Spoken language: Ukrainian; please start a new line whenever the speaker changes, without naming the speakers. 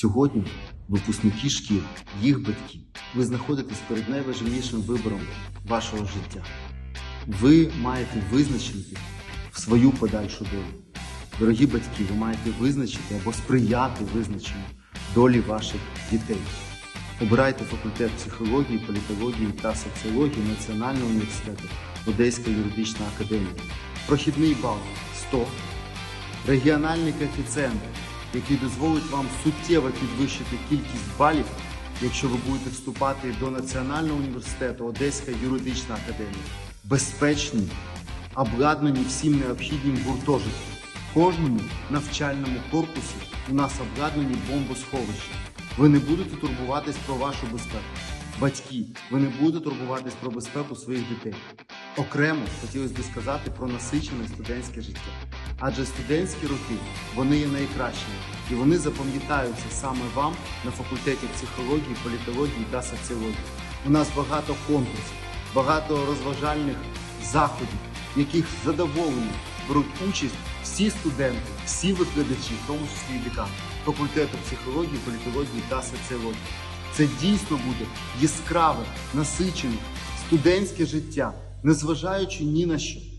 Сьогодні випускники шкіл, їх батьки, ви знаходитесь перед найважливішим вибором вашого життя. Ви маєте визначити свою подальшу долю. Дорогі батьки, ви маєте визначити або сприяти визначенню долі ваших дітей. Обирайте факультет психології, політології та соціології Національного університету Одеська юридична академія. Прохідний бал 100, регіональний коефіцієнт, який дозволить вам суттєво підвищити кількість балів, якщо ви будете вступати до Національного університету Одеська юридична академія. Безпечні, обладнані всім необхідним гуртожитком. Кожному навчальному корпусі у нас обладнані бомбосховища. Ви не будете турбуватись про вашу безпеку. Батьки, ви не будете турбуватись про безпеку своїх дітей. Окремо хотілося б сказати про насичене студентське життя. Адже студентські роки вони є найкращими, і вони запам'ятаються саме вам на факультеті психології, політології та соціології. У нас багато конкурсів, багато розважальних заходів, в яких з задоволенням беруть участь всі студенти, всі викладачі, в тому числі і факультету психології, політології та соціології. Це дійсно буде яскраве, насичене студентське життя, незважаючи ні на що.